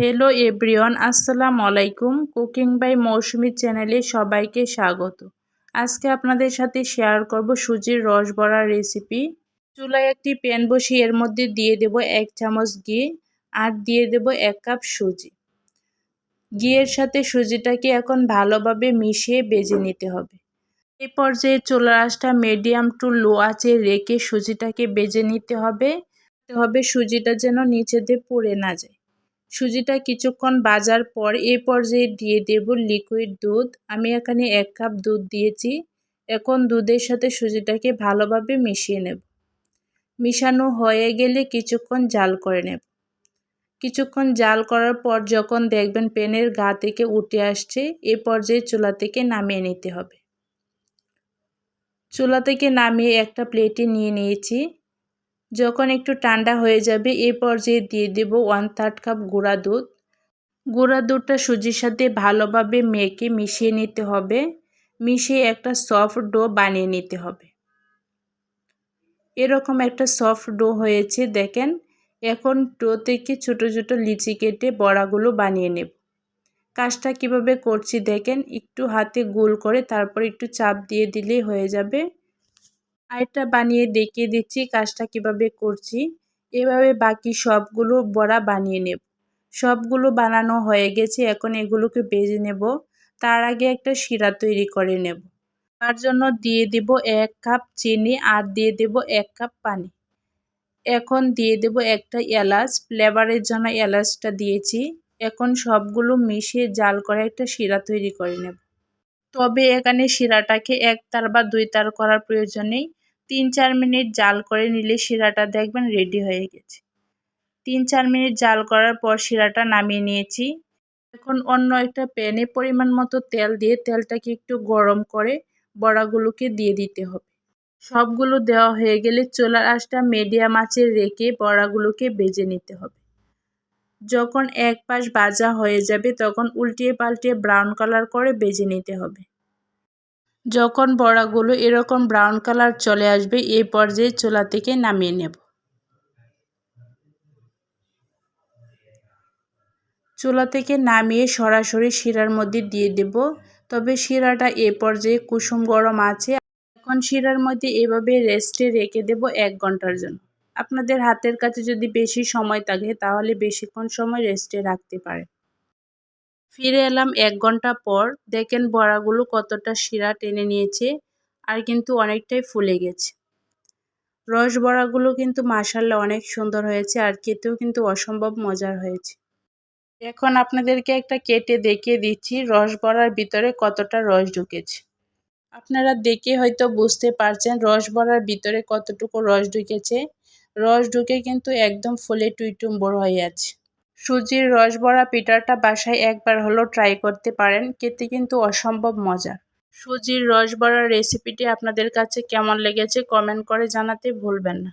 Hello everyone আসসালাম আলাইকুম cooking by মৌসুমি চ্যানেলে সবাইকে স্বাগত। আজকে আপনাদের সাথে শেয়ার করব সুজির রস বড়ার রেসিপি চুলায় একটি প্যান বসিয়ে এর মধ্যে দিয়ে দেব এক চামচ ঘি আর দিয়ে দেব এক কাপ সুজি। ঘিয়ের সাথে সুজিটাকে এখন ভালোভাবে মিশিয়ে বেজে নিতে হবে। এই পর্যায়ে চুলার আঁচটা মিডিয়াম টু লো আঁচে রেখে সুজিটাকে বেজে নিতে হবে। হবে সুজিটা যেন নিচে দিয়ে পড়ে না যায়। সুজিটা কিছুক্ষণ বাজার পর এ পর্যায়ে দিয়ে দেব লিকুইড দুধ। আমি এখানে এক কাপ দুধ দিয়েছি। এখন দুধের সাথে সুজিটাকে ভালোভাবে মিশিয়ে নেব। মিশানো হয়ে গেলে কিছুক্ষণ জাল করে নেব। কিছুক্ষণ জাল করার পর যখন দেখবেন পেনের গা থেকে উঠে আসছে, এ পর্যায়ে চুলা থেকে নামিয়ে নিতে হবে। চুলা থেকে নামিয়ে একটা প্লেটে নিয়ে নিয়েছি। যখন একটু ঠান্ডা হয়ে যাবে, এ পর্যায়ে দিয়ে দেব ওয়ান থার্ড কাপ গুঁড়া দুধ। গুঁড়া দুধটা সুজির সাথে ভালোভাবে মেখে মিশিয়ে নিতে হবে। মিশিয়ে একটা সফট ডো বানিয়ে নিতে হবে। এরকম একটা সফট ডো হয়েছে, দেখেন। এখন ডো থেকে ছোটো ছোটো লিচি কেটে বড়াগুলো বানিয়ে নেব। কাজটা কীভাবে করছি, দেখেন। একটু হাতে গোল করে তারপর একটু চাপ দিয়ে দিলেই হয়ে যাবে। আরেকটা বানিয়ে দেখিয়ে দিচ্ছি কাজটা কীভাবে করছি। এভাবে বাকি সবগুলো বড়া বানিয়ে নেব। সবগুলো বানানো হয়ে গেছে, এখন এগুলোকে বেজে নেব। তার আগে একটা শিরা তৈরি করে নেব। তার জন্য দিয়ে দেব এক কাপ চিনি আর দিয়ে দেব এক কাপ পানি। এখন দিয়ে দেব একটা এলাচ, ফ্লেভারের জন্য এলাচটা দিয়েছি। এখন সবগুলো মিশিয়ে জাল করে একটা শিরা তৈরি করে নেব। তবে এখানে শিরাটাকে এক তার বা দুই তার করার প্রয়োজন নেই। তিন চার মিনিট জাল করে নিলে শিরাটা দেখবেন রেডি হয়ে গেছে। তিন চার মিনিট জাল করার পর শিরাটা নামিয়ে নিয়েছি। এখন অন্য একটা প্যানে পরিমাণ মতো তেল দিয়ে তেলটাকে একটু গরম করে বড়াগুলোকে দিয়ে দিতে হবে। সবগুলো দেওয়া হয়ে গেলে চোলার আঁচটা মিডিয়াম আঁচে রেখে বড়াগুলোকে বেজে নিতে হবে। যখন এক পাশ ভাজা হয়ে যাবে তখন উল্টিয়ে পাল্টিয়ে ব্রাউন কালার করে বেজে নিতে হবে। যখন বড়াগুলো এরকম ব্রাউন কালার চলে আসবে এই পর্যায়ে চুলা থেকে নামিয়ে নেব। চুলা থেকে নামিয়ে সরাসরি শিরার মধ্যে দিয়ে দেব। তবে শিরাটা এ পর্যায়ে কুসুম গরম আছে। এখন শিরার মধ্যে এভাবে রেস্টে রেখে দেব এক ঘণ্টার জন্য। আপনাদের হাতের কাছে যদি বেশি সময় থাকে, তাহলে বেশিক্ষণ সময় রেস্টে রাখতে পারে ফিরে এলাম এক ঘণ্টা পর। দেখেন বড়াগুলো কতটা শিরা টেনে নিয়েছে আর কিন্তু অনেকটাই ফুলে গেছে। রস বড়াগুলো কিন্তু মাসাল্লা অনেক সুন্দর হয়েছে আর খেতেও কিন্তু অসম্ভব মজার হয়েছে। এখন আপনাদেরকে একটা কেটে দেখিয়ে দিচ্ছি রস বড়ার ভিতরে কতটা রস ঢুকেছে। আপনারা দেখে হয়তো বুঝতে পারছেন রস বড়ার ভিতরে কতটুকু রস ঢুকেছে। রস ঢুকে কিন্তু একদম ফুলে টুইটুম্বর হয়ে আছে। সুজির রসবড়া পিঠাটা বাসায় একবার হলো ট্রাই করতে পারেন, খেতে কিন্তু অসম্ভব মজার। সুজির রসবড়ার রেসিপিটি আপনাদের কাছে কেমন লেগেছে কমেন্ট করে জানাতে ভুলবেন না।